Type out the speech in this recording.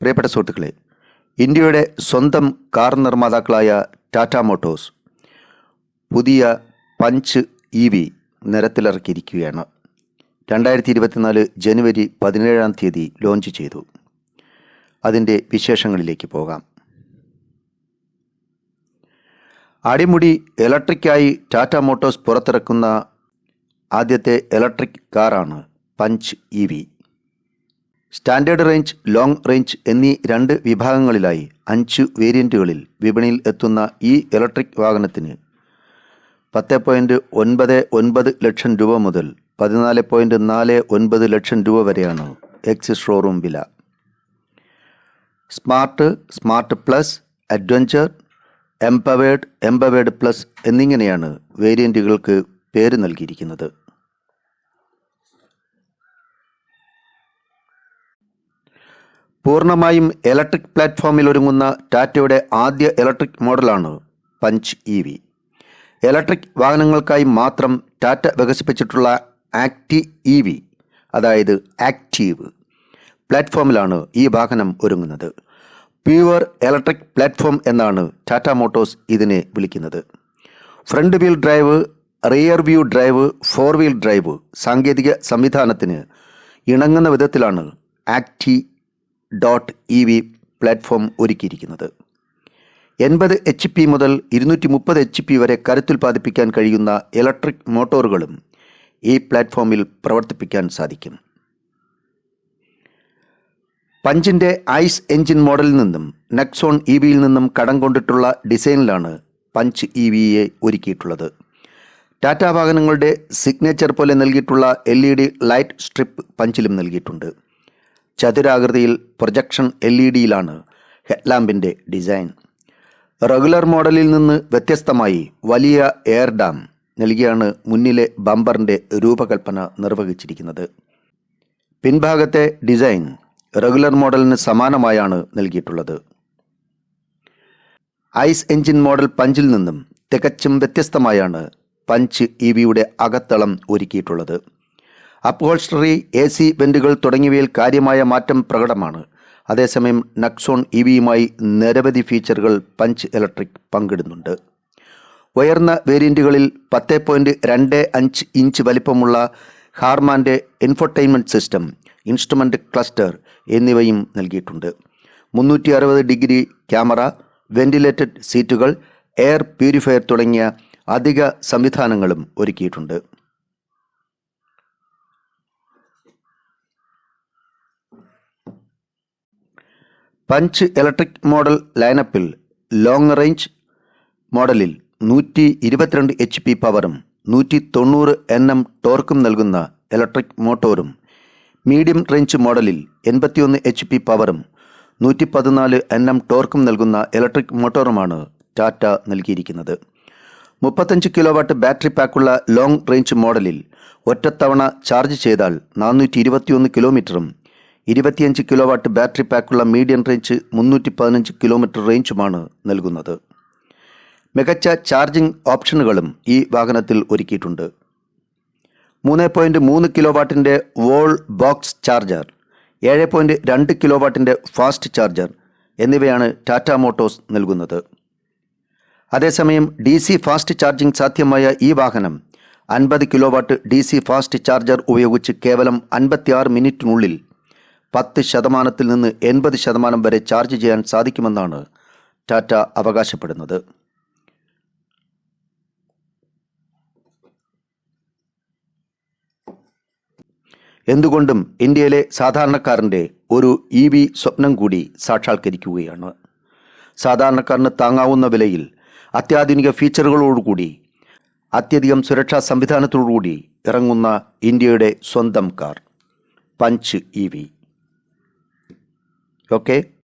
പ്രിയപ്പെട്ട സുഹൃത്തുക്കളെ ഇന്ത്യയുടെ സ്വന്തം കാർ നിർമ്മാതാക്കളായ ടാറ്റ മോട്ടോഴ്സ് പുതിയ പഞ്ച് ഇ വി നിരത്തിലിറക്കിയിരിക്കുകയാണ്. രണ്ടായിരത്തി ഇരുപത്തിനാല് ജനുവരി പതിനേഴാം തീയതി ലോഞ്ച് ചെയ്തു. അതിന്റെ വിശേഷങ്ങളിലേക്ക് പോകാം. അടിമുടി ഇലക്ട്രിക്കായി ടാറ്റ മോട്ടോഴ്സ് പുറത്തിറക്കുന്ന ആദ്യത്തെ ഇലക്ട്രിക് കാറാണ് Punch E V. Standard range long range എന്നീ രണ്ട് വിഭാഗങ്ങളിലായി അഞ്ച് വേരിയന്റുകളിൽ വിപണിയിൽ എത്തുന്ന ഈ ഇലക്ട്രിക് വാഹനത്തിന് പത്ത് പോയിന്റ് ഒൻപത് ഒൻപത് ലക്ഷം രൂപ മുതൽ പതിനാല് പോയിന്റ് നാല് ഒൻപത് ലക്ഷം രൂപ വരെയാണ് എക്സ് ഷോറൂം വില. Smart smart plus adventure empowered empowered plus എന്നിങ്ങനെയാണ് വേരിയന്റുകൾക്ക് പേര് നൽകിയിരിക്കുന്നത്. പൂർണമായും ഇലക്ട്രിക് പ്ലാറ്റ്ഫോമിൽ ഒരുങ്ങുന്ന ടാറ്റയുടെ ആദ്യ ഇലക്ട്രിക് മോഡലാണ് പഞ്ച് ഇ വി ഇലക്ട്രിക് വാഹനങ്ങൾക്കായി മാത്രം ടാറ്റ വികസിപ്പിച്ചിട്ടുള്ള ആക്ടി ഇ വി അതായത് ആക്റ്റീവ് പ്ലാറ്റ്ഫോമിലാണ് ഈ വാഹനം ഒരുങ്ങുന്നത്. പ്യുവർ ഇലക്ട്രിക് പ്ലാറ്റ്ഫോം എന്നാണ് ടാറ്റ മോട്ടോഴ്സ് ഇതിനെ വിളിക്കുന്നത്. Front wheel drive rear view drive four wheel drive സാങ്കേതിക സംവിധാനത്തിന് ഇണങ്ങുന്ന വിധത്തിലാണ് acti dot E V platform ഒരുക്കിയിരിക്കുന്നത്. എൺപത് എച്ച് പി മുതൽ ഇരുന്നൂറ്റി മുപ്പത് എച്ച് പി വരെ കരുത്തുൽപാദിപ്പിക്കാൻ കഴിയുന്ന ഇലക്ട്രിക് മോട്ടോറുകളും ഈ പ്ലാറ്റ്ഫോമിൽ പ്രവർത്തിപ്പിക്കാൻ സാധിക്കും. പഞ്ചിന്റെ ഐസ് എഞ്ചിൻ മോഡലിൽ നിന്നും നെക്സോൺ ഇ വിയിൽ നിന്നും കടം കൊണ്ടിട്ടുള്ള ഡിസൈനിലാണ് പഞ്ച് ഇ വിയെ ഒരുക്കിയിട്ടുള്ളത്. ടാറ്റ വാഹനങ്ങളുടെ സിഗ്നേച്ചർ പോലെ നൽകിയിട്ടുള്ള L E D light strip പഞ്ചിലും നൽകിയിട്ടുണ്ട്. ചതുരാകൃതിയിൽ പ്രൊജക്ഷൻ എൽ ഇ ഡിയിലാണ് ഹെഡ്ലാമ്പിന്റെ ഡിസൈൻ. റെഗുലർ മോഡലിൽ നിന്ന് വ്യത്യസ്തമായി വലിയ എയർ ഡാം നൽകിയാണ് മുന്നിലെ ബമ്പറിന്റെ രൂപകൽപ്പന നിർവഹിച്ചിരിക്കുന്നത്. പിൻഭാഗത്തെ ഡിസൈൻ റെഗുലർ മോഡലിന് സമാനമായാണ് നൽകിയിട്ടുള്ളത്. ഐസ് എഞ്ചിൻ മോഡൽ പഞ്ചിൽ നിന്നും തികച്ചും വ്യത്യസ്തമായാണ് പഞ്ച് ഇ വിയുടെ അകത്തളം ഒരുക്കിയിട്ടുള്ളത്. അപ്ഹോൾസ്റ്ററി എ സി വെന്റുകൾ തുടങ്ങിയവയിൽ കാര്യമായ മാറ്റം പ്രകടമാണ്. അതേസമയം നക്സോൺ ഇ വിയുമായി നിരവധി ഫീച്ചറുകൾ പഞ്ച് ഇലക്ട്രിക് പങ്കിടുന്നുണ്ട്. ഉയർന്ന വേരിയന്റുകളിൽ പത്ത് പോയിന്റ് രണ്ട് അഞ്ച് ഇഞ്ച് വലിപ്പമുള്ള ഹാർമാന്റെ ഇൻഫർടൈൻമെന്റ് സിസ്റ്റം ഇൻസ്ട്രുമെന്റ് ക്ലസ്റ്റർ എന്നിവയും നൽകിയിട്ടുണ്ട്. മുന്നൂറ്റി അറുപത് ഡിഗ്രി ക്യാമറ വെന്റിലേറ്റഡ് സീറ്റുകൾ എയർ പ്യൂരിഫയർ തുടങ്ങിയ അധിക സംവിധാനങ്ങളും ഒരുക്കിയിട്ടുണ്ട്. പഞ്ച് ഇലക്ട്രിക് മോഡൽ ലൈനപ്പിൽ ലോങ് റേഞ്ച് മോഡലിൽ നൂറ്റി ഇരുപത്തിരണ്ട് എച്ച് പി പവറും നൂറ്റി തൊണ്ണൂറ് എൻ എം ടോർക്കും നൽകുന്ന ഇലക്ട്രിക് മോട്ടോറും മീഡിയം റേഞ്ച് മോഡലിൽ എൺപത്തിയൊന്ന് എച്ച് പി പവറും നൂറ്റി പതിനാല് എൻ എം ടോർക്കും നൽകുന്ന ഇലക്ട്രിക് മോട്ടോറുമാണ് ടാറ്റ നൽകിയിരിക്കുന്നത്. മുപ്പത്തഞ്ച് കിലോ വാട്ട് ബാറ്ററി പാക്കുള്ള ലോങ് റേഞ്ച് മോഡലിൽ ഒറ്റത്തവണ ചാർജ് ചെയ്താൽ നാനൂറ്റി ഇരുപത്തിയൊന്ന് കിലോമീറ്ററും ഇരുപത്തിയഞ്ച് കിലോ വാട്ട് ബാറ്ററി പാക്കുള്ള മീഡിയം റേഞ്ച് മുന്നൂറ്റി പതിനഞ്ച് കിലോമീറ്റർ റേഞ്ചുമാണ് നൽകുന്നത്. മികച്ച ചാർജിംഗ് ഓപ്ഷനുകളും ഈ വാഹനത്തിൽ ഒരുക്കിയിട്ടുണ്ട്. മൂന്ന് പോയിന്റ് മൂന്ന് കിലോ വാട്ടിന്റെ വോൾ ബോക്സ് ചാർജർ ഏഴ് പോയിന്റ് രണ്ട് കിലോ വാട്ടിന്റെ ഫാസ്റ്റ് ചാർജർ എന്നിവയാണ് ടാറ്റ മോട്ടോഴ്സ് നൽകുന്നത്. അതേസമയം ഡി സി ഫാസ്റ്റ് ചാർജിംഗ് സാധ്യമായ ഈ വാഹനം അൻപത് kilo watt D C fast charger ഉപയോഗിച്ച് കേവലം അൻപത്തിയാറ് മിനിറ്റിനുള്ളിൽ പത്ത് ശതമാനത്തിൽ നിന്ന് എൺപത് ശതമാനം വരെ ചാർജ് ചെയ്യാൻ സാധിക്കുമെന്നാണ് ടാറ്റ അവകാശപ്പെടുന്നത്. എന്തുകൊണ്ടും ഇന്ത്യയിലെ സാധാരണക്കാരന്റെ ഒരു ഇ വി സ്വപ്നം കൂടി സാക്ഷാത്കരിക്കുകയാണ്. സാധാരണക്കാരന് താങ്ങാവുന്ന വിലയിൽ അത്യാധുനിക ഫീച്ചറുകളോടുകൂടി അത്യധികം സുരക്ഷാ സംവിധാനത്തോടുകൂടി ഇറങ്ങുന്ന ഇന്ത്യയുടെ സ്വന്തം car Punch E V. okay